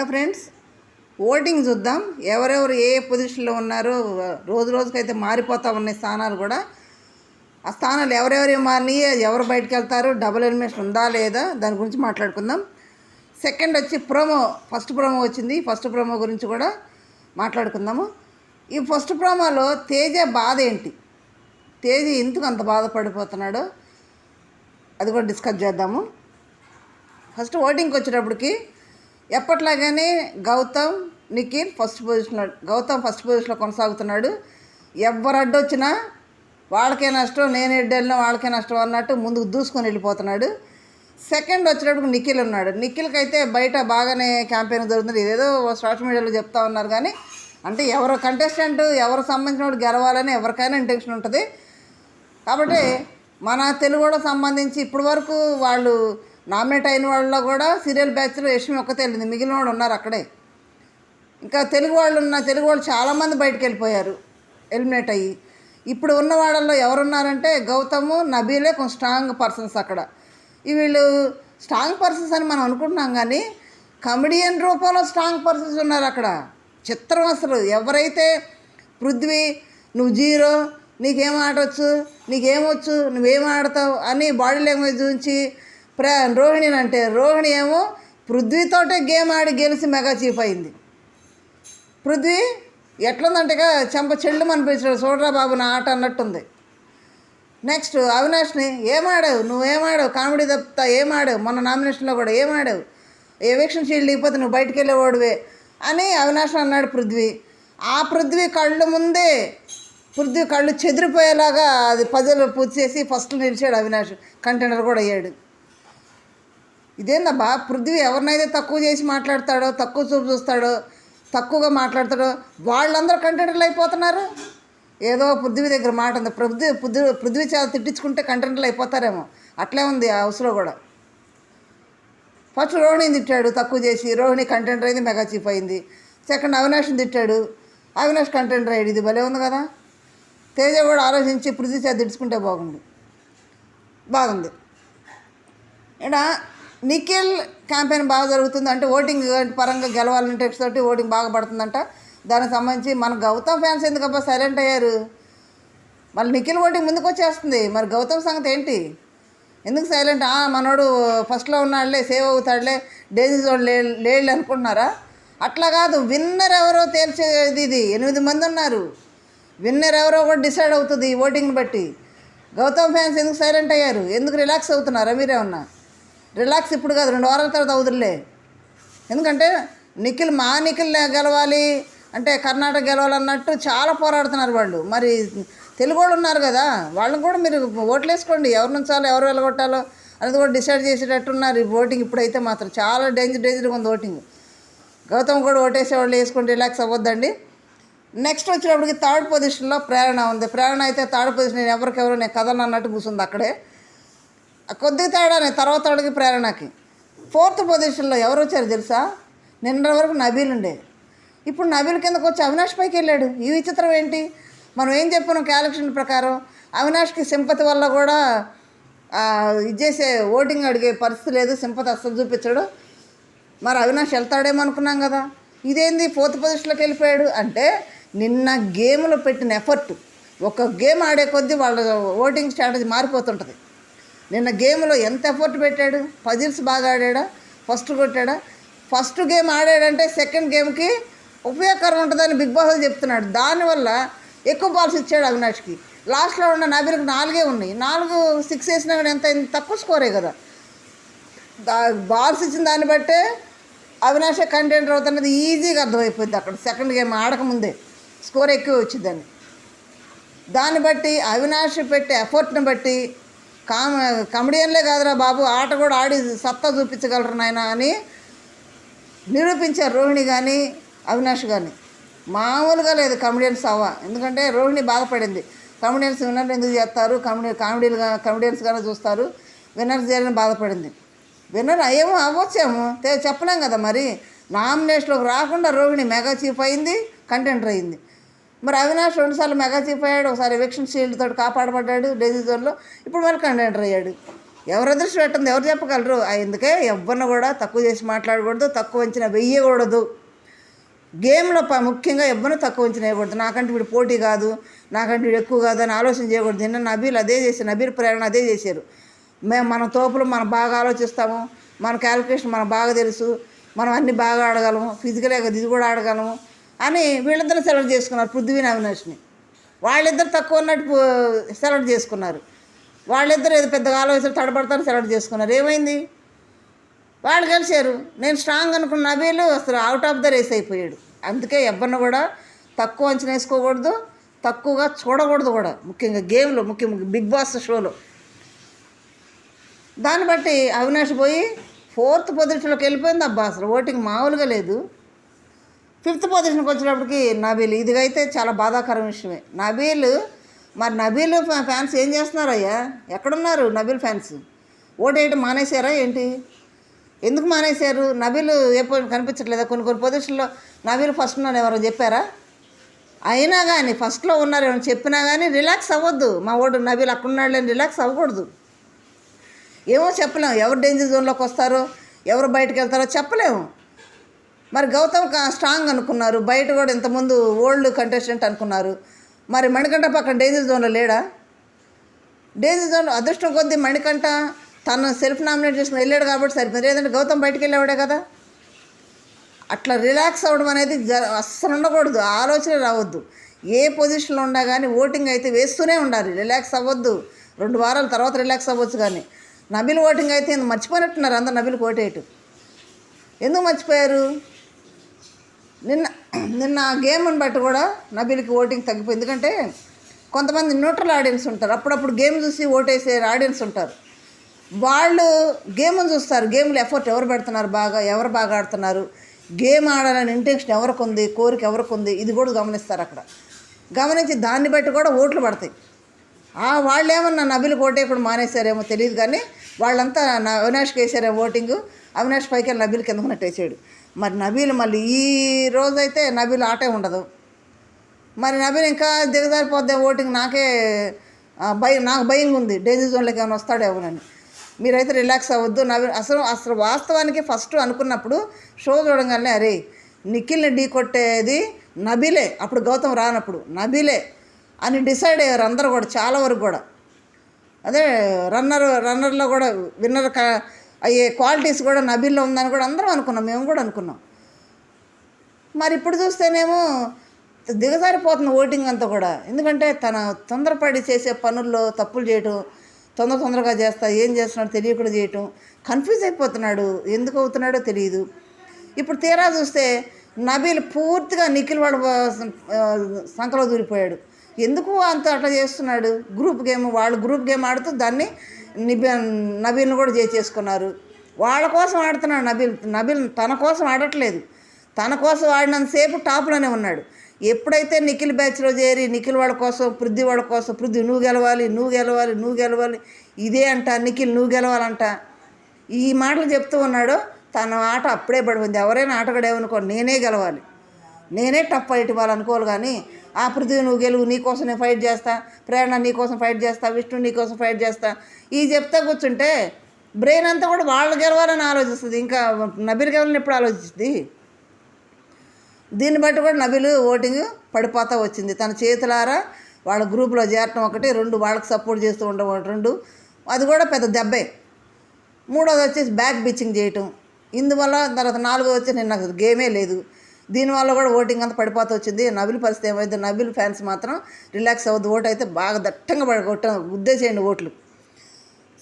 Hello friends? Voting చూద్దాం. ఎవరెవరు ఏ పొజిషన్లో ఉన్నారో రోజు రోజుకైతే మారిపోతూ ఉన్నాయి స్థానాలు కూడా. ఆ స్థానాలు ఎవరెవరు మారినాయి ఎవరు బయటకు వెళ్తారు డబుల్ ఎలిమినేషన్ ఉందా లేదా దాని గురించి మాట్లాడుకుందాం. సెకండ్ వచ్చి ప్రోమో ఫస్ట్ ప్రోమో వచ్చింది. ఫస్ట్ ప్రోమో గురించి కూడా మాట్లాడుకుందాము. ఈ ఫస్ట్ ప్రోమోలో తేజ బాధ ఏంటి? తేజ ఎందుకు అంత బాధపడిపోతున్నాడో? అది కూడా డిస్కస్ చేద్దాము. ఫస్ట్ ఓటింగ్కి వచ్చేటప్పటికి ఎప్పట్లాగానే గౌతమ్ నిఖిల్ ఫస్ట్ పొజిషన్లో గౌతమ్ ఫస్ట్ పొజిషన్లో కొనసాగుతున్నాడు. ఎవరు అడ్డొచ్చినా వాళ్ళకే నష్టం నేను ఎడ్డెళ్ళినా వాళ్ళకే నష్టం అన్నట్టు ముందుకు దూసుకొని వెళ్ళిపోతున్నాడు. సెకండ్ వచ్చేటప్పుడు నిఖిల్ ఉన్నాడు. నిఖిల్కి అయితే బయట బాగానే క్యాంపెయిన్ జరుగుతుంది. ఇదేదో సోషల్ మీడియాలో చెప్తా ఉన్నారు కానీ అంటే ఎవరు కంటెస్టెంట్ ఎవరు సంబంధించిన వాడు గెలవాలని ఎవరికైనా ఇంటెన్షన్ ఉంటుంది. కాబట్టి మన తెలుగులో సంబంధించి ఇప్పటి వరకు వాళ్ళు నామినేట్ అయిన వాళ్ళలో కూడా సీరియల్ బ్యాచ్లో యశ్మి ఒక్కతే వెళ్ళింది. మిగిలిన వాళ్ళు ఉన్నారు అక్కడే. ఇంకా తెలుగు వాళ్ళు ఉన్న తెలుగు వాళ్ళు చాలామంది బయటకు వెళ్ళిపోయారు ఎలిమినేట్ అయ్యి. ఇప్పుడు ఉన్న వాళ్ళల్లో ఎవరున్నారంటే గౌతము నబీలే కొంచెం స్ట్రాంగ్ పర్సన్స్ అక్కడ. వీళ్ళు స్ట్రాంగ్ పర్సన్స్ అని మనం అనుకుంటున్నాం కానీ కమెడియన్ రూపంలో స్ట్రాంగ్ పర్సన్స్ ఉన్నారు అక్కడ. చిత్రం అసలు ఎవరైతే పృథ్వీ నువ్వు జీరో నీకేం ఆడవచ్చు నీకేమొచ్చు నువ్వేం ఆడతావు అని బాడీ లాంగ్వేజ్ నుంచి ప్రా రోహిణిని అంటే రోహిణి ఏమో పృథ్వీతోటే గేమ్ ఆడి గెలిచి మెగా చీఫ్ అయింది. పృథ్వీ ఎట్లుందంటే చెంప చెల్లు అనిపించాడు చూడరా బాబు నా ఆట అన్నట్టుంది. నెక్స్ట్ అవినాష్ని ఏమాడావు నువ్వేమాడావు కామెడీ తప్పితా ఏమాడావు మొన్న నామినేషన్లో కూడా ఏమాడావు ఎవిక్షన్ షీల్డ్ లేకపోతే నువ్వు బయటికి వెళ్ళేవాడువే అని అవినాష్ అన్నాడు పృథ్వీ. ఆ పృథ్వీ కళ్ళు ముందే పృథ్వీ కళ్ళు చెదిరిపోయేలాగా అది పజలు పూర్తి చేసి ఫస్ట్ నిలిచాడు అవినాష్. కంటైనర్ కూడా అయ్యాడు. ఇదేందబ్బా? పృథ్వీ ఎవరినైతే తక్కువ చేసి మాట్లాడతాడో తక్కువ చూపు చూస్తాడో తక్కువగా మాట్లాడతాడో వాళ్ళందరూ కంటెంటర్లు అయిపోతున్నారు. ఏదో పృథ్వీ దగ్గర మాట ఉంది. పృథ్వీ పృథ్వీ పృథ్వీ చాలా తిట్టించుకుంటే కంటెంటర్లు అయిపోతారేమో. అట్లే ఉంది ఆ హౌస్లో కూడా. ఫస్ట్ రోహిణిని తిట్టాడు తక్కువ చేసి. రోహిణి కంటెంటర్ అయింది మెగా చీప్ అయింది. సెకండ్ అవినాష్ని తిట్టాడు. అవినాష్ కంటెంటర్ అయ్యాడు. ఇది భలే ఉంది కదా? తేజ కూడా ఆలోచించి పృథ్వీ చేత తిట్టుకుంటే బాగుంది బాగుంది. ఇక్కడ నిఖిల్ క్యాంపెయిన్ బాగా జరుగుతుంది అంటే ఓటింగ్ పరంగా గెలవాలని టిప్స్ తోటి ఓటింగ్ బాగా పడుతుందంట. దానికి సంబంధించి మన గౌతమ్ ఫ్యాన్స్ ఎందుకబ్బా సైలెంట్ అయ్యారు? మళ్ళీ నిఖిల్ ఓటింగ్ ముందుకు వచ్చేస్తుంది. మరి గౌతమ్ సంగతి ఏంటి? ఎందుకు సైలెంట్ మనోడు ఫస్ట్లో ఉన్నాడులే సేవ్ అవుతాడులే డేజీస్ వాడు లే లేడు అనుకుంటున్నారా? అట్లా కాదు విన్నర్ ఎవరో తేల్చేది ఇది. ఎనిమిది మంది ఉన్నారు. విన్నర్ ఎవరో కూడా డిసైడ్ అవుతుంది ఓటింగ్ని బట్టి. గౌతమ్ ఫ్యాన్స్ ఎందుకు సైలెంట్ అయ్యారు? ఎందుకు రిలాక్స్ అవుతున్నారా మీరేమన్నా? రిలాక్స్ ఇప్పుడు కాదు రెండు వారాల తర్వాత అవుతులే ఎందుకంటే నిఖిల్ మా నిఖిల్ గెలవాలి అంటే కర్ణాటక గెలవాలన్నట్టు చాలా పోరాడుతున్నారు వాళ్ళు. మరి తెలుగు వాళ్ళు ఉన్నారు కదా వాళ్ళని కూడా మీరు ఓట్లు వేసుకోండి ఎవరు నుంచాలో ఎవరు వెళ్ళగొట్టాలో అనేది కూడా డిసైడ్ చేసేటట్టున్నారు. ఈ ఓటింగ్ ఇప్పుడైతే మాత్రం చాలా డేంజర్ డేంజర్గా ఉంది ఓటింగ్. గౌతమ్ కూడా ఓటేసే వాళ్ళు వేసుకొని రిలాక్స్ అవ్వద్దండి. నెక్స్ట్ వచ్చినప్పటికి థర్డ్ పొజిషన్లో ప్రేరణ ఉంది. ప్రేరణ అయితే థర్డ్ పొజిషన్ ఎవరికెవరో నేను కథను అన్నట్టు కూర్చుంది అక్కడే. కొద్ది తేడానే తర్వాత అడిగి ప్రేరణకి. ఫోర్త్ పొజిషన్లో ఎవరు వచ్చారు తెలుసా? నిన్న వరకు నబీల్ ఉండే. ఇప్పుడు నబీల్ కిందకు వచ్చి అవినాష్ పైకి వెళ్ళాడు. ఈ విచిత్రం ఏంటి? మనం ఏం చెప్పినాం క్యాలక్షన్ ప్రకారం? అవినాష్కి సింపతి వల్ల కూడా ఇచ్చేసే ఇది చేసే ఓటింగ్ అడిగే పరిస్థితి లేదు. సింపతి అస్సలు చూపించాడు. మరి అవినాష్ వెళ్తాడేమో అనుకున్నాం కదా. ఇదేంది? ఫోర్త్ పొజిషన్లోకి వెళ్ళిపోయాడు. అంటే నిన్న గేమ్లో పెట్టిన ఎఫర్ట్ ఒక గేమ్ ఆడే కొద్దీ వాళ్ళ ఓటింగ్ స్ట్రాటజీ మారిపోతుంటుంది. నిన్న గేమ్లో ఎంత ఎఫర్ట్ పెట్టాడు? పజిల్స్ బాగా ఆడాడా? ఫస్ట్ కొట్టాడా? ఫస్ట్ గేమ్ ఆడాడంటే సెకండ్ గేమ్కి ఉపయోగకరం ఉంటుందని బిగ్ బాస్ చెప్తున్నాడు. దానివల్ల ఎక్కువ బాల్స్ ఇచ్చాడు అవినాష్కి. లాస్ట్లో ఉన్న నబీలకు నాలుగే ఉన్నాయి. నాలుగు సిక్స్ వేసినా కూడా ఎంత అయింది? తక్కువ స్కోరే కదా. దా బాల్స్ ఇచ్చిన దాన్ని బట్టే అవినాష కంటెంటర్ అవుతున్నది ఈజీగా అర్థమైపోయింది అక్కడ. సెకండ్ గేమ్ ఆడకముందే స్కోర్ ఎక్కువ వచ్చిందని. దాన్ని బట్టి అవినాష్ పెట్టే ఎఫర్ట్ని బట్టి కామ కమెడియన్లే కాదురా బాబు. ఆట కూడా ఆడి సత్తా చూపించగలరు నాయన అని నిరూపించారు రోహిణి కానీ అవినాష్ కానీ మామూలుగా లేదు కమెడియన్స్ అవ్వ ఎందుకంటే రోహిణి బాధపడింది కమెడియన్స్ విన్నర్ ఎందుకు చేస్తారు? కమెడీ కామెడీలుగా కమెడియన్స్గానే చూస్తారు. విన్నర్ చేయాలని బాధపడింది విన్నర్ అయ్యేమో అవ్వచ్చేమో. తే చెప్పలేం కదా మరి. నామినేషన్లోకి రాకుండా రోహిణి మెగా చీఫ్ అయింది కంటెంటర్ అయింది. మరి అవినాష్ రెండుసార్లు మెగా చీఫ్ అయ్యాడు ఒకసారి ఎవిక్షన్ షీల్డ్ తోటి కాపాడబడ్డాడు డేజీ జోన్లో. ఇప్పుడు మళ్ళీ కంటెంటర్ అయ్యాడు. ఎవరు అదృష్టం పెట్టింది? ఎవరు చెప్పగలరు? అందుకే ఎవరిని కూడా తక్కువ చేసి మాట్లాడకూడదు తక్కువ అంచనా వెయ్యకూడదు గేమ్లో ప ముఖ్యంగా ఎవరిని తక్కువ అంచనా వేయకూడదు? నాకంటే వీడు పోటీ కాదు నాకంటే వీడు ఎక్కువ కాదు అని ఆలోచన చేయకూడదు. నిన్న నబీలు అదే చేశారు నబీల్ ప్రేరణ అదే చేశారు. మేము మన తోపులు మనం బాగా ఆలోచిస్తాము మన క్యాలిక్యులేషన్ మనకు బాగా తెలుసు మనం అన్ని బాగా ఆడగలము ఫిజికలే కదా ఇది కూడా ఆడగలము. అని వీళ్ళిద్దరు సెలెక్ట్ చేసుకున్నారు పృథ్వీ అవినాష్ని. వాళ్ళిద్దరు తక్కువ ఉన్నట్టు సెలెక్ట్ చేసుకున్నారు. వాళ్ళిద్దరు ఏదో పెద్దగా ఆలోచన తడబడతారు సెలెక్ట్ చేసుకున్నారు. ఏమైంది? వాళ్ళు కలిశారు. నేను స్ట్రాంగ్ అనుకున్న నబీలు అసలు అవుట్ ఆఫ్ ద రేస్ అయిపోయాడు. అందుకే ఎవరిని కూడా తక్కువ అంచనా వేసుకోకూడదు తక్కువగా చూడకూడదు కూడా. ముఖ్యంగా గేమ్లో ముఖ్యంగా బిగ్ బాస్ షోలో దాన్ని బట్టి అవినాష్ పోయి ఫోర్త్ పొజిషన్లోకి వెళ్ళిపోయింది అబ్బా. అసలు ఓటింగ్ మామూలుగా లేదు. ఫిఫ్త్ పొజిషన్కి వచ్చినప్పటికి నబీల్. ఇదిగైతే చాలా బాధాకరం విషయమే. నబీల్ మరి నబీల్ ఫ్యాన్స్ ఏం చేస్తున్నారయ్యా? ఎక్కడున్నారు నబీల్ ఫ్యాన్స్? ఓటేయటం మానేశారా ఏంటి? ఎందుకు మానేశారు? నబీల్ ఎప్పుడు కనిపించట్లేదా? కొన్ని కొన్ని పొజిషన్లో నబీల్ ఫస్ట్ ఉన్నాను ఎవరో చెప్పారా? అయినా కానీ ఫస్ట్లో ఉన్నారు ఏమైనా చెప్పినా కానీ రిలాక్స్ అవ్వద్దు. మా ఓడు నబీల్ అక్కడున్నాడు లేని రిలాక్స్ అవ్వకూడదు. ఏమో చెప్పలేము ఎవరు డేంజర్ జోన్లోకి వస్తారో ఎవరు బయటకు వెళ్తారో చెప్పలేము. మరి గౌతమ్ కా- స్ట్రాంగ్ అనుకున్నారు. బయట కూడా ఇంతకుముందు ఓల్డ్ కంటెస్టెంట్ అనుకున్నారు. మరి మణికంఠ పక్కన డేంజర్ జోన్లో లేడా? డేంజర్ జోన్లో అదృష్టం కొద్దీ మణికంఠ తను సెల్ఫ్ నామినేట్ చేసుకుని వెళ్ళాడు కాబట్టి సరిపోయింది. లేదంటే గౌతమ్ బయటికి వెళ్ళేవాడే కదా? అట్లా రిలాక్స్ అవ్వడం అనేది జ అస్సలు ఉండకూడదు. ఆలోచన రావద్దు. ఏ పొజిషన్లో ఉన్నా కానీ ఓటింగ్ అయితే వేస్తూనే ఉండాలి. రిలాక్స్ అవ్వద్దు. రెండు వారాల తర్వాత రిలాక్స్ అవ్వచ్చు కానీ. నబిల్ ఓటింగ్ అయితే మర్చిపోయినట్టున్నారు. అందరు నబిల్ ఓటేయటం. ఎందుకు మర్చిపోయారు? నిన్న నిన్న ఆ గేమ్ని బట్టి కూడా నబీల్కి ఓటింగ్ తగ్గిపోయింది. ఎందుకంటే కొంతమంది న్యూట్రల్ ఆడియన్స్ ఉంటారు. అప్పుడప్పుడు గేమ్ చూసి ఓటేసే ఆడియన్స్ ఉంటారు. వాళ్ళు గేమ్ని చూస్తారు. గేమ్లో ఎఫర్ట్ ఎవరు పెడుతున్నారు బాగా? ఎవరు బాగా ఆడుతున్నారు? గేమ్ ఆడాలని ఇంటెన్షన్ ఎవరికి ఉంది? కోరిక ఎవరికి ఉంది? ఇది కూడా గమనిస్తారు అక్కడ. గమనించి దాన్ని బట్టి కూడా ఓట్లు పడతాయి. ఆ వాళ్ళు ఏమన్నా నబిల్ ఓటేయకుండా మానేశారేమో తెలియదు కానీ వాళ్ళంతా నా అవినాష్కి వేసారేమో ఓటింగ్. అవినాష్ పైకి వెళ్ళి కిందకున్నట్టు వేసాడు మరి నబీలు మళ్ళీ ఈ రోజైతే నబీలు ఆటే ఉండదు. మరి నబీలు ఇంకా దిగజారిపోద్దే ఓటింగ్ నాకే భయం నాకు భయంగా ఉంది. డేంజర్ జోన్లోకి ఏమైనా వస్తాడేమోనని మీరైతే రిలాక్స్ అవ్వద్దు. నవీన్ అసలు అసలు వాస్తవానికి ఫస్ట్ అనుకున్నప్పుడు షో చూడగానే అరే నిఖిల్ని ఢీ కొట్టేది నబీలే. అప్పుడు గౌతమ్ రానప్పుడు నబీలే అని డిసైడ్ అయ్యారు అందరూ కూడా చాలా వరకు కూడా. అదే రన్నర్ రన్నర్లో కూడా విన్నర్ అయ్యే క్వాలిటీస్ కూడా నబీల్లో ఉందని కూడా అందరం అనుకున్నాం మేము కూడా అనుకున్నాం. మరి ఇప్పుడు చూస్తేనేమో దిగజారిపోతుంది ఓటింగ్ అంతా కూడా. ఎందుకంటే తన తొందరపడి చేసే పనుల్లో తప్పులు చేయటం తొందర తొందరగా చేస్తా ఏం చేస్తున్నాడో తెలియకుండా చేయటం కన్ఫ్యూజ్ అయిపోతున్నాడు. ఎందుకు అవుతున్నాడో తెలియదు. ఇప్పుడు తీరా చూస్తే నబీల్ పూర్తిగా నిఖిల్ వాడు సంఖలో దూరిపోయాడు. ఎందుకు అంత అట్లా చేస్తున్నాడు? గ్రూప్ గేమ్ వాళ్ళు గ్రూప్ గేమ్ ఆడుతూ దాన్ని నిబి నబీల్ని కూడా చేసేసుకున్నారు వాళ్ళ కోసం ఆడుతున్నాడు నబీల్. నబీల్ తన కోసం ఆడట్లేదు. తన కోసం ఆడినంతసేపు టాప్లోనే ఉన్నాడు. ఎప్పుడైతే నిఖిల్ బ్యాచ్లో చేరి నిఖిల్ వాళ్ళ కోసం పృథ్వీ వాళ్ళ కోసం పృథ్వీ నువ్వు గెలవాలి నువ్వు గెలవాలి నువ్వు గెలవాలి ఇదే అంట నిఖిల్ నువ్వు గెలవాలంట. ఈ మాటలు చెప్తూ ఉన్నాడో తన ఆట అప్పుడే పడిపోయింది. ఎవరైనా ఆటగాడు ఏమనుకో నేనే గెలవాలి. నేనే టఫ్ ఫైట్ ఇవ్వాలనుకోవాలి కానీ ఆ పృథ్వీ నువ్వు గెలువు నీకోసం నేను ఫైట్ చేస్తా. ప్రేరణ నీకోసం ఫైట్ చేస్తా. విష్ణు నీకోసం ఫైట్ చేస్తా. ఈ చెప్తా కూర్చుంటే బ్రెయిన్ అంతా కూడా వాళ్ళు గెలవాలని ఆలోచిస్తుంది. ఇంకా నబీల్ గెలవని ఎప్పుడు ఆలోచిస్తుంది? దీన్ని బట్టి కూడా నబీలు ఓటింగ్ పడిపోతా వచ్చింది. తన చేతులారా వాళ్ళ గ్రూప్లో చేరటం ఒకటి రెండు వాళ్ళకి సపోర్ట్ చేస్తూ ఉండడం ఒకటి రెండు. అది కూడా పెద్ద దెబ్బే. మూడోది వచ్చేసి బ్యాక్ బిచ్చింగ్ చేయటం. ఇందువల్ల తర్వాత నాలుగో వచ్చి నేను నాకు గేమే లేదు. దీనివల్ల కూడా ఓటింగ్ అంతా పడిపోతూ వచ్చింది. నబిల్ పరిస్థితి ఏమైంది? నబిల్ ఫ్యాన్స్ మాత్రం రిలాక్స్ అవ్వద్దు. ఓటు అయితే బాగా దట్టంగా పడి కొట్ట గుద్దేసేయండి ఓట్లు.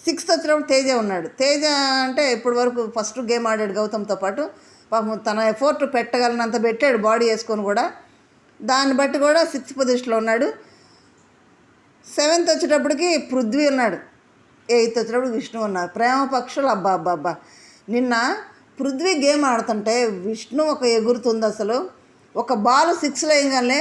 సిక్స్త్ వచ్చినప్పుడు తేజ ఉన్నాడు. తేజ అంటే ఇప్పటి వరకు ఫస్ట్ గేమ్ ఆడాడు గౌతమ్తో పాటు. పాపం తన ఎఫోర్ట్ పెట్టగలనంత పెట్టాడు. బాడీ వేసుకొని కూడా. దాన్ని బట్టి కూడా సిక్స్త్ పొజిషన్లో ఉన్నాడు. సెవెంత్ వచ్చేటప్పటికి పృథ్వీ ఉన్నాడు. ఎయిత్ వచ్చేటప్పుడు విష్ణు ఉన్నారు. ప్రేమ పక్షులు అబ్బా అబ్బా అబ్బా. నిన్న పృథ్వీ గేమ్ ఆడుతుంటే విష్ణు ఒక ఎగురుతుంది అసలు. ఒక బాల్ సిక్స్లో వేయగానే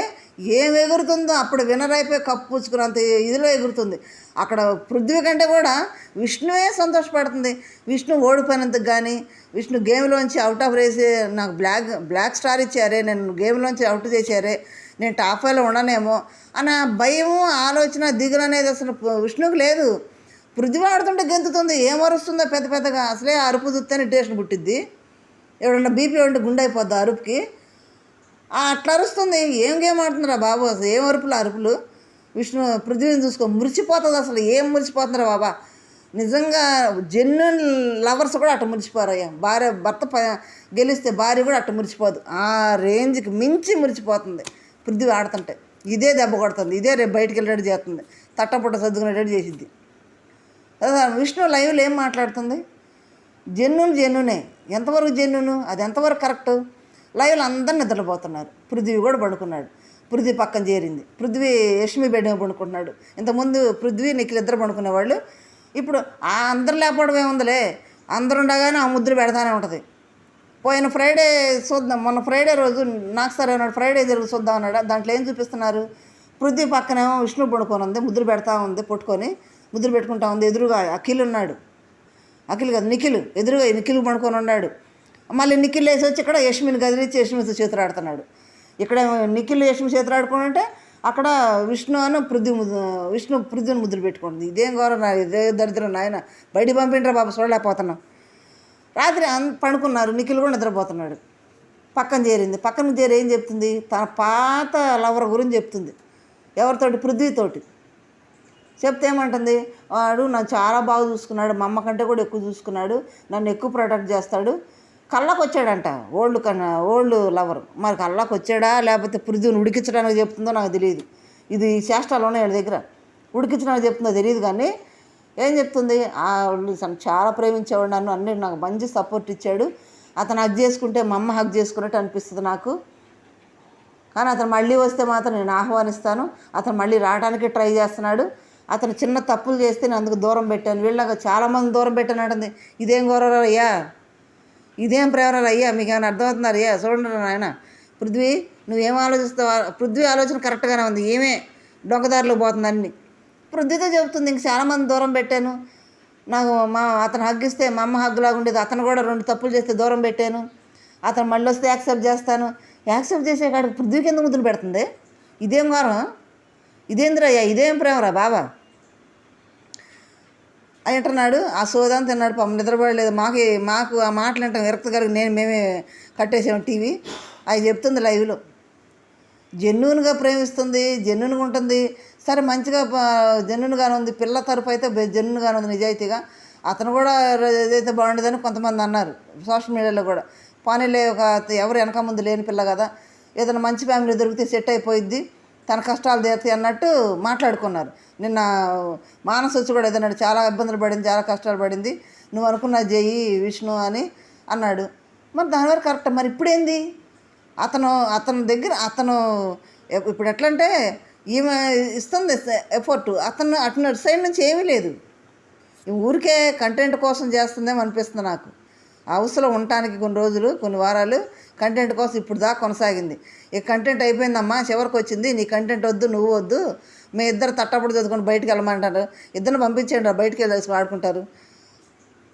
ఏం ఎగురుతుందో అప్పుడు వినర్ అయిపోయి కప్పు పుచ్చుకున్నంత ఇదిలో ఎగురుతుంది. అక్కడ పృథ్వీ కంటే కూడా విష్ణువే సంతోషపడుతుంది. విష్ణు ఓడిపోయినందుకు కానీ విష్ణు గేమ్లోంచి అవుట్ ఆఫ్ రేసి నాకు బ్లాక్ బ్లాక్ స్టార్ ఇచ్చారే నేను గేమ్లోంచి అవుట్ చేశారే నేను టాప్ ఫైవ్లో ఉండనేమో అన్న భయము ఆలోచన దిగులు అనేది అసలు విష్ణుకు లేదు. పృథ్వీ ఆడుతుంటే గెంతుతుంది. ఏం అరుస్తుందో పెద్ద పెద్దగా. అసలే అరుపు చూస్తేనే టేషన్ పుట్టిద్ది. ఎవడన్నా బీపీ ఉంటే గుండె అయిపోద్ది అరుపుకి. అట్లా అరుస్తుంది. ఏం గేమ్ ఆడుతున్నారా బాబు? అసలు ఏం అరుపులు అరుపులు? విష్ణు పృథ్వీని చూసుకో. మురిచిపోతుంది అసలు. ఏం మురిచిపోతున్నారా బాబా? నిజంగా జెన్యున్ లవర్స్ కూడా అట్ట మురిసిపోరయ్యా భార్య భర్త ప- గెలిస్తే భార్య కూడా అట్ట మురిచిపోదు ఆ రేంజ్కి మించి మురిచిపోతుంది పృథ్వీ ఆడుతుంటే. ఇదే దెబ్బ కొడుతుంది. ఇదే రేపు బయటికి వెళ్ళేటట్టు చేస్తుంది. తట్టపుట్ట సర్దుకునేటట్టు చేసిద్ది. విష్ణు లైవ్లో ఏం మాట్లాడుతుంది? జన్ను జన్నునే. ఎంతవరకు జెన్యును అది ఎంతవరకు కరెక్ట్? లైవ్లో అందరు నిద్రపోతున్నారు. పృథ్వీ కూడా పడుకున్నాడు. పృథ్వీ పక్కన చేరింది. పృథ్వీ యష్మి బెడ్ పడుకుంటున్నాడు. ఇంతకుముందు పృథ్వీ నిఖిల్ ఇద్దరు పడుకునేవాళ్ళు. ఇప్పుడు ఆ అందరు లేకపోవడం ఏముందిలే? అందరు ఉండగానే ఆ ముద్ర పెడతానే ఉంటుంది. పోయిన ఫ్రైడే చూద్దాం. మొన్న ఫ్రైడే రోజు నాకు సరే అన్నాడు. ఫ్రైడే జరుగు చూద్దాం అన్నాడు. దాంట్లో ఏం చూపిస్తున్నారు? పృథ్వీ పక్కనేమో విష్ణు పడుకొని ఉంది. ముద్ర పెడతా ఉంది. పట్టుకొని ముద్ర పెట్టుకుంటా ఉంది ఎదురుగా అఖిల్ ఉన్నాడు. అఖిల్ కాదు నిఖిల్ ఎదురుగా నిఖిల్ పడుకొని ఉన్నాడు. మళ్ళీ నిఖిల్ వేసి వచ్చి ఇక్కడ యష్మిని గదిలిచ్చి యష్మితో చేతులు ఆడుతున్నాడు ఇక్కడ నిఖిల్ యష్మి చేతులు అక్కడ విష్ణు అని పృథ్వీ విష్ణు పృథ్వీని ముద్ర పెట్టుకుంటుంది ఇదేం గౌరవం నా ఇదే దరిద్రం నాయన బయట పంపిండ్రా బాబు చూడలేకపోతున్నాం రాత్రి పండుకున్నారు పడుకున్నారు నిఖిల్ కూడా నిద్రపోతున్నాడు. పక్కన చేరింది. పక్కన చేరి ఏం చెప్తుంది? తన పాత లవర్ గురించి చెప్తుంది. ఎవరితోటి? పృథ్వీతోటి చెప్తే ఏమంటుంది? వాడు నన్ను చాలా బాగా చూసుకున్నాడు మా అమ్మ కంటే కూడా ఎక్కువ చూసుకున్నాడు నన్ను ఎక్కువ ప్రొటెక్ట్ చేస్తాడు. కళ్ళకు వచ్చాడంట ఓల్డ్ కన్నా ఓల్డ్ లవర్. మరి కళ్ళకు వచ్చాడా లేకపోతే పృథ్వీని ఉడికించడానికి చెప్తుందో నాకు తెలియదు. ఇది చేష్టాలు ఉన్నాయి వీళ్ళ దగ్గర. ఉడికించడానికి చెప్తుందో తెలియదు కానీ ఏం చెప్తుంది? ఆ తను చాలా ప్రేమించేవాడు నన్ను అన్ని నాకు మంచి సపోర్ట్ ఇచ్చాడు. అతను హగ్ చేసుకుంటే మా అమ్మ హగ్ చేసుకున్నట్టు అనిపిస్తుంది నాకు. కానీ అతను మళ్ళీ వస్తే మాత్రం నేను ఆహ్వానిస్తాను. అతను మళ్ళీ రావడానికి ట్రై చేస్తున్నాడు. అతను చిన్న తప్పులు చేస్తే నేను అందుకు దూరం పెట్టాను. వీళ్ళగా చాలామంది దూరం పెట్టాను అంటుంది ఇదేం గౌరవ అయ్యా? ఇదేం ప్రేరణ అయ్యా? మీకు ఏమైనా అర్థమవుతున్నారు అయ్యా? చూడండి నాయన. పృథ్వీ నువ్వేం ఆలోచిస్తావు? పృథ్వీ ఆలోచన కరెక్ట్గానే ఉంది. ఏమే? దొంగదారిలో పోతుంది అన్ని. పృథ్వీతో చెబుతుంది ఇంక చాలామంది దూరం పెట్టాను. నాకు మా అతను హగ్గిస్తే మా అమ్మ హగ్గులాగా ఉండేది. అతను కూడా రెండు తప్పులు చేస్తే దూరం పెట్టాను. అతను మళ్ళీ వస్తే యాక్సెప్ట్ చేస్తాను. యాక్సెప్ట్ చేసే కాడికి పృథ్వీకి ఎందుకు ముద్దులు పెడుతుంది? ఇదేం కారణం ఇదేంద్రయ్యా? ఇదేం ప్రేమరా బాబా అంటున్నాడు ఆ సోదాం తిన్నాడు పాపం నిద్రపడలేదు మాకు మాకు ఆ మాటలు అంటాం విరక్తి గారికి నేను మేమే కట్టేసాము టీవీ. అవి చెప్తుంది లైవ్లో. జెన్యున్గా ప్రేమిస్తుంది జెన్యున్గా ఉంటుంది. సరే మంచిగా జెన్యున్గానే ఉంది. పిల్ల తరపు అయితే జెన్యున్గానే ఉంది నిజాయితీగా. అతను కూడా ఏదైతే బాగుండేదని కొంతమంది అన్నారు సోషల్ మీడియాలో కూడా. పానీలే ఒక ఎవరు వెనక ముందు లేని పిల్ల కదా. ఏదైనా మంచి ఫ్యామిలీ దొరికితే సెట్ అయిపోయిద్ది. తన కష్టాలు తీరుతాయి అన్నట్టు మాట్లాడుకున్నారు. నిన్న మానస వచ్చి కూడా ఏదన్నాడు చాలా ఇబ్బందులు పడింది చాలా కష్టాలు పడింది నువ్వు అనుకున్న జయి విష్ణు అని అన్నాడు. మరి దానివల్ల కరెక్ట్? మరి ఇప్పుడేంది? అతను అతని దగ్గర అతను ఇప్పుడు ఎట్లా అంటే ఈమె ఇస్తుంది ఎఫర్ట్. అతను అటు సైడ్ నుంచి ఏమీ లేదు. ఊరికే కంటెంట్ కోసం చేస్తుందేమో అనిపిస్తుంది నాకు. హౌస్లో ఉండటానికి కొన్ని రోజులు కొన్ని వారాలు కంటెంట్ కోసం ఇప్పుడు దాకా కొనసాగింది. ఈ కంటెంట్ అయిపోయిందమ్మా చివరికి వచ్చింది నీ కంటెంట్ వద్దు నువ్వు వద్దు మీ ఇద్దరు తట్టప్పుడు చదువుకొని బయటికి వెళ్ళమంటారు. ఇద్దరిని పంపించండి బయటికి వెళ్ళేసి ఆడుకుంటారు.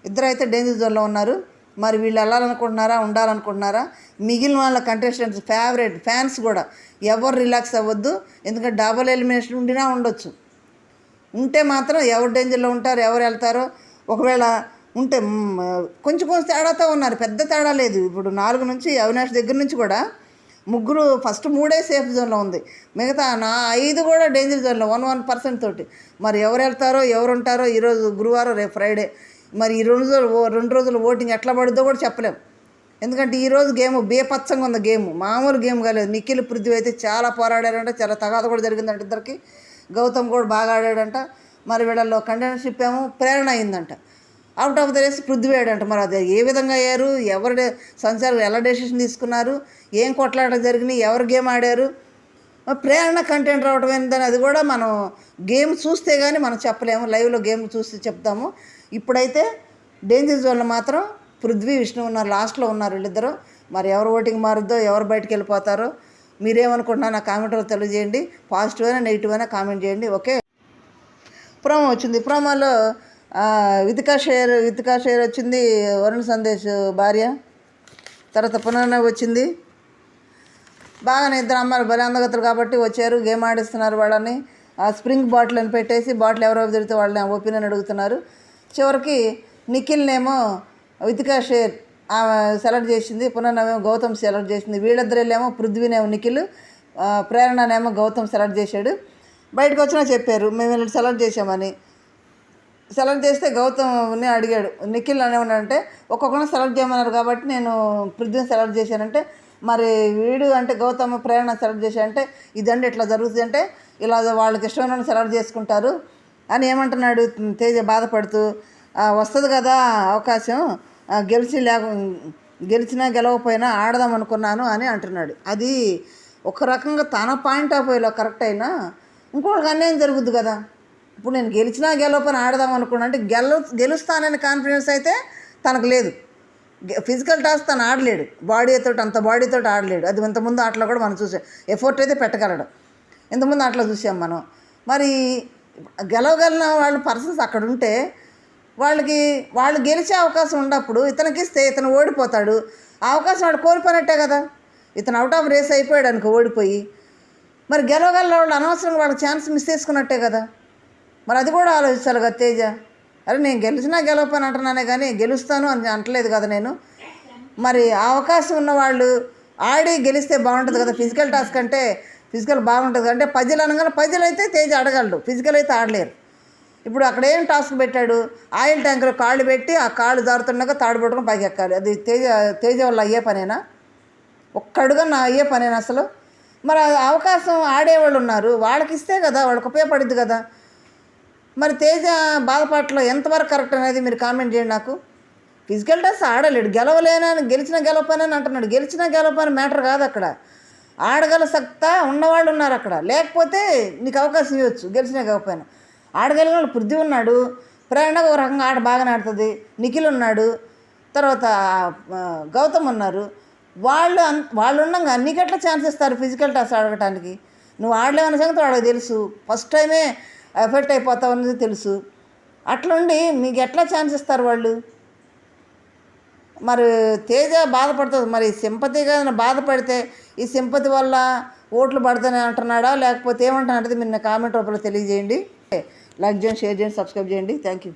ఇద్దరు అయితే డేంజర్ జోన్లో ఉన్నారు. మరి వీళ్ళు వెళ్ళాలనుకుంటున్నారా ఉండాలనుకుంటున్నారా? మిగిలిన వాళ్ళ కంటెస్టెంట్స్ ఫేవరెట్ ఫ్యాన్స్ కూడా ఎవరు రిలాక్స్ అవ్వద్దు ఎందుకంటే డబల్ ఎలిమినేషన్ ఉండినా ఉండొచ్చు. ఉంటే మాత్రం ఎవరు డేంజర్లో ఉంటారు ఎవరు వెళ్తారో ఒకవేళ ఉంటే కొంచెం కొంచెం తేడాతో ఉన్నారు. పెద్ద తేడా లేదు. ఇప్పుడు నాలుగు నుంచి అవినాష్ దగ్గర నుంచి కూడా ముగ్గురు ఫస్ట్ మూడే సేఫ్ జోన్లో ఉంది. మిగతా నా ఐదు కూడా డేంజర్ జోన్లో వన్ వన్ పర్సెంట్ తోటి. మరి ఎవరు వెళ్తారో ఎవరు ఉంటారో ఈరోజు గురువారం రేపు ఫ్రైడే మరి ఈ రెండు రోజులు ఓ- రెండు రోజులు ఓటింగ్ ఎట్లా పడుద్దో కూడా చెప్పలేం. ఎందుకంటే ఈరోజు గేమ్ బేపచ్చంగా ఉంది గేమ్. మామూలు గేమ్ కాలేదు. నిఖిల్ పృథ్వీ అయితే చాలా పోరాడారంట చాలా తగాద కూడా జరిగిందంట ఇద్దరికి. గౌతమ్ కూడా బాగా ఆడాడంట. మరి వీళ్ళల్లో కంటెనర్షిప్ ఏమో ప్రేరణ అయిందంట. Out of the race Prithvi ఆడంట. మరి అది ఏ విధంగా అయ్యారు? ఎవరు సంసారం ఎలా డెసిషన్ తీసుకున్నారు? ఏం కొట్లాట జరిగినాయి? ఎవరు గేమ్ ఆడారు? ప్రేరణ కంటెంట్ రావడం ఏంటని అది కూడా మనం గేమ్ చూస్తే కానీ మనం చెప్పలేము. లైవ్లో గేమ్ చూసి చెప్తాము. ఇప్పుడైతే డేంజర్ జోన్లో మాత్రం పృథ్వీ విష్ణు ఉన్నారు. లాస్ట్లో ఉన్నారు వీళ్ళిద్దరు. మరి ఎవరు ఓటింగ్ మారుద్దో ఎవరు బయటకు వెళ్ళిపోతారో మీరేమనుకుంటున్నా నా కామెంట్లో తెలియజేయండి. పాజిటివ్ అయినా నెగిటివ్ అయినా కామెంట్ చేయండి. ఓకే ప్రోమో వచ్చింది. ప్రోమోలో వితికా షేర్ వితికా షేర్ వచ్చింది వరుణ్ సందేశ్ భార్య. తర్వాత పునర్న వచ్చింది. బాగానే ఇద్దరు అమ్మాయిలు బలి అందగతులు కాబట్టి వచ్చారు గేమ్ ఆడిస్తున్నారు వాళ్ళని. ఆ స్ప్రింగ్ బాటిల్ అని పెట్టేసి బాటిల్ ఎవరో తిరిగితే వాళ్ళని ఒపీనియన్ అడుగుతున్నారు. చివరికి నిఖిల్నేమో వితికా షేర్ ఆమె సెలెక్ట్ చేసింది పునర్నవేమో గౌతమ్ సెలెక్ట్ చేసింది. వీళ్ళిద్దరేమో పృథ్వీనేమో నిఖిల్ ప్రేరణనేమో గౌతమ్ సెలెక్ట్ చేశాడు. బయటకు వచ్చినా చెప్పారు మేము వీళ్ళని సెలెక్ట్ చేసామని సెలెక్ట్ చేస్తే గౌతమ్ని అడిగాడు. నిఖిల్ అనేవాడంటే ఒక్కొక్కరిని సెలెక్ట్ చేయమన్నారు కాబట్టి నేను పృథ్వీని సెలెక్ట్ చేశానంటే మరి వీడు అంటే గౌతమ్ ప్రేరణ సెలెక్ట్ చేశానంటే ఇదండి ఇట్లా జరుగుతుంది అంటే ఇలా వాళ్ళకి ఇష్టమైన సెలెక్ట్ చేసుకుంటారు అని ఏమంటున్నాడు తేజ బాధపడుతూ. వస్తుంది కదా అవకాశం గెలిచి లేక గెలిచినా గెలవకపోయినా ఆడదాం అనుకున్నాను అని అంటున్నాడు. అది ఒక రకంగా తన పాయింట్ ఆఫ్ వ్యూలో కరెక్ట్ అయినా ఇంకోళ్ళకి అన్యాయం జరుగుద్ది కదా. ఇప్పుడు నేను గెలిచినా గెలవపని ఆడదాం అనుకున్నా అంటే గెలు గెలుస్తానని కాన్ఫిడెన్స్ అయితే తనకు లేదు. ఫిజికల్ టాస్క్ తను ఆడలేడు. బాడీ తోటి అంత బాడీతో ఆడలేడు. అది ఇంతకుముందు ఆటలో కూడా మనం చూసాం. ఎఫర్ట్ అయితే పెట్టగలడు. ఇంతకుముందు ఆటలో చూసాం మనం. మరి గెలవగలిగిన వాళ్ళు పర్సన్స్ అక్కడ ఉంటే వాళ్ళకి వాళ్ళు గెలిచే అవకాశం ఉన్నప్పుడు ఇతనికి ఇస్తే ఇతను ఓడిపోతాడు. ఆ అవకాశం వాడు కోల్పోయినట్టే కదా. ఇతను అవుట్ ఆఫ్ రేస్ అయిపోయాడు అనుకో ఓడిపోయి. మరి గెలవగల వాళ్ళు అనవసరంగా వాళ్ళకి ఛాన్స్ మిస్ చేసుకున్నట్టే కదా. మరి అది కూడా ఆలోచించాలి కదా తేజ. అరే నేను గెలిచినా గెలవని అంటున్నానే కానీ గెలుస్తాను అని అంటలేదు కదా నేను. మరి ఆ అవకాశం ఉన్న వాళ్ళు ఆడి గెలిస్తే బాగుంటుంది కదా ఫిజికల్ టాస్క్ అంటే ఫిజికల్ బాగుంటుంది అంటే పజిల్ అనగానే పజిల్ అయితే తేజ ఆడగలడు ఫిజికల్ అయితే ఆడలేరు. ఇప్పుడు అక్కడ ఏం టాస్క్ పెట్టాడు? ఆయిల్ ట్యాంకర్ కాళ్ళు పెట్టి ఆ కాళ్ళు జారుతుండగా తాడు పట్టుకొని పైకి ఎక్కాలి. అది తేజ తేజ వల్ల అయ్యే పనేనా? ఒక్కడుగా నా అయ్యే పనేనా అసలు? మరి అవకాశం ఆడేవాళ్ళు ఉన్నారు వాళ్ళకి ఇస్తే కదా వాళ్ళకి ఉపయోగపడుద్ది కదా. మరి తేజ బాధపాట్లో ఎంతవరకు కరెక్ట్ అనేది మీరు కామెంట్ చేయండి నాకు. Physical test ఆడలేడు. గెలవలేనని గెలిచిన గెలపనని అంటున్నాడు. గెలిచిన గెలవపని మ్యాటర్ కాదు అక్కడ. ఆడగల సత్తా ఉన్నవాళ్ళు ఉన్నారు అక్కడ. లేకపోతే నీకు అవకాశం ఇవ్వచ్చు. గెలిచిన గెలవపోయినా ఆడగలిగిన వాళ్ళు పృథ్వీ ఉన్నాడు. ప్రేరణ ఒక రకంగా ఆడ బాగానే ఆడుతుంది. నిఖిల్ ఉన్నాడు. తర్వాత గౌతమ్ ఉన్నారు. వాళ్ళు అన్ వాళ్ళు ఉన్నాక అన్ని గట్ల ఛాన్స్ ఇస్తారు. ఫిజికల్ టెస్ట్ ఆడటానికి. నువ్వు ఆడలేవన్న సంగతి వాళ్ళకి తెలుసు. ఫస్ట్ టైమే ఎఫెక్ట్ అయిపోతావు అనేది తెలుసు. అట్లుండి మీకు ఎట్లా ఛాన్స్ ఇస్తారు వాళ్ళు? మరి తేజ బాధపడుతుంది. మరి సింపతిగా బాధపడితే ఈ సింపతి వల్ల ఓట్లు పడతానే అంటున్నాడా? లేకపోతే ఏమంటున్నాడు మీరు నా కామెంట్ రూపంలో తెలియజేయండి. లైక్ చేయండి షేర్ చేయండి సబ్స్క్రైబ్ చేయండి. Thank you.